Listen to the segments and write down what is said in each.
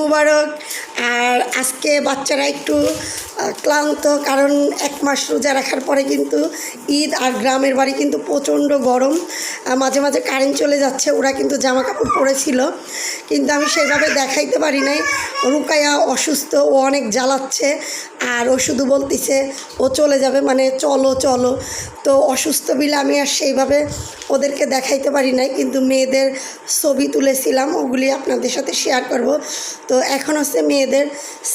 মুবারক। আর আজকে বাচ্চারা একটু ক্লান্ত, কারণ এক মাস রোজা রাখার পরে কিন্তু ঈদ আর গ্রামের বাড়ি কিন্তু প্রচণ্ড গরম। মাঝে মাঝে কারেন্ট চলে যাচ্ছে, ওরা কিন্তু জামা কাপড় পরেছিল। কিন্তু আমি সেইভাবে দেখাইতে পারি নাই। রুকায়া অসুস্থ, ও অনেক জ্বালাচ্ছে, আর ও শুধু বলতিছে, ও চলে যাবে। মানে চলো চলো। তো অসুস্থ বিলে আমি আর সেইভাবে ওদেরকে দেখাইতে পারি নাই, কিন্তু মেয়েদের ছবি তুলেছিলাম, ওগুলি আপনাদের সাথে শেয়ার করব। তো এখন হচ্ছে মেয়েদের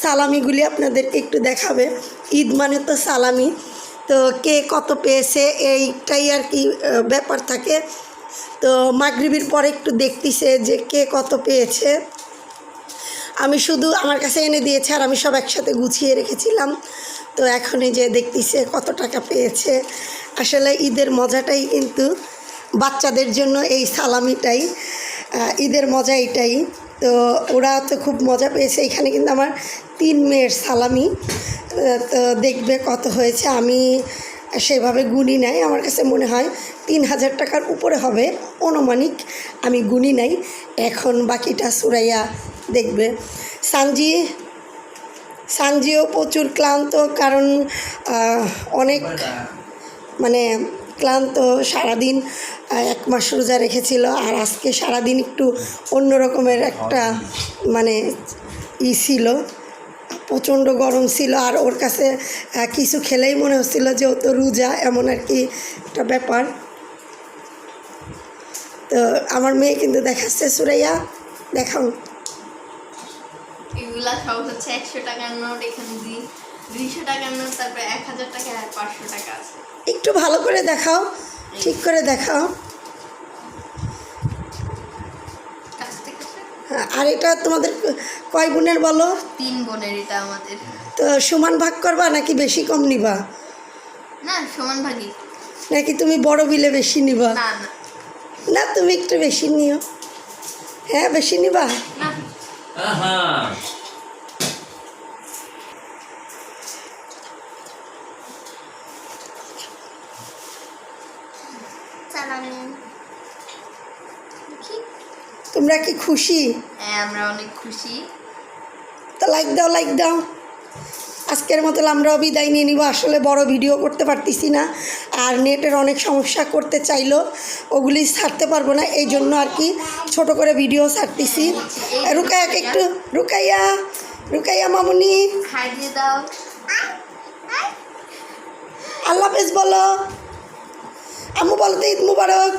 সালামিগুলি আপনাদেরকে একটু দেখাবে। ঈদ মানে তো সালামি। তো কে কত পেয়েছে এইটাই আর কি ব্যাপার থাকে। তো মাগরিবির পরে একটু দেখতিছে যে কে কত পেয়েছে। আমি শুধু আমার কাছে এনে দিয়েছে আর আমি সব একসাথে গুছিয়ে রেখেছিলাম। তো এখনই যে দেখতেছে কত টাকা পেয়েছে। আসলে ঈদের মজাটাই কিন্তু বাচ্চাদের জন্য এই সালামিটাই ঈদের মজা এটাই। তো ওরা তো খুব মজা পেয়েছে। এখানে কিন্তু আমার তিন মেয়ের সালামি। তো দেখবে কত হয়েছে। আমি সেভাবে গুনি নাই। আমার কাছে মনে হয় তিন হাজার টাকার উপরে হবে। অনুমানিক আমি গুনি নাই। এখন বাকিটা সুরাইয়া দেখবে। সানজি সানজিও প্রচুর ক্লান্ত। কারণ অনেক মানে ক্লান্ত, সারাদিন এক মাস রোজা রেখেছিল। আর আজকে সারাদিন একটু অন্য রকমের একটা মানে ই ছিল। প্রচণ্ড গরম ছিল। আর ওর কাছে কিছু খেলেই মনে হচ্ছিল যে ও তো রোজা, এমন আর কি একটা ব্যাপার। তো আমার মেয়ে কিন্তু দেখাচ্ছে। সুরাইয়া, দেখাও। এগুলা সব হচ্ছে একশো টাকার নোট এখানে দুই। দুইশো টাকার নোট তারপরে এক হাজার টাকা আর পাঁচশো টাকা আছে। একটু ভালো করে দেখাও ঠিক করে দেখাও। হ্যাঁ, আর এটা তোমাদের কয় বোনের বলো? তিন বোনের এটা আমাদের। তো সমান ভাগ করবা নাকি বেশি কম নিবা? না সমান ভাগই। নাকি তুমি বড় বিলে বেশি নিবা? না না। না তুমি একটু বেশি নিও। হ্যাঁ বেশি নিবা? না। তোমরা কি খুশি? হ্যাঁ আমরা অনেক খুশি। তো লাইক দাও লাইক দাও। আজকের মতো আমরাও বিদায় নিয়ে নিব। আসলে বড় ভিডিও করতে পারতেছি না। আর নেটের অনেক সমস্যা করতে চাইলো। ওগুলি ছাড়তে পারব না। এই জন্য আর কি ছোট করে ভিডিও ছাড়তেছি। রুকাইয়াকে একটু রুকাইয়া রুকাইয়া মামুনি। দাও। আল্লাহ হাফেজ বলো। আম্মু বলতে ঈদ মুবারক।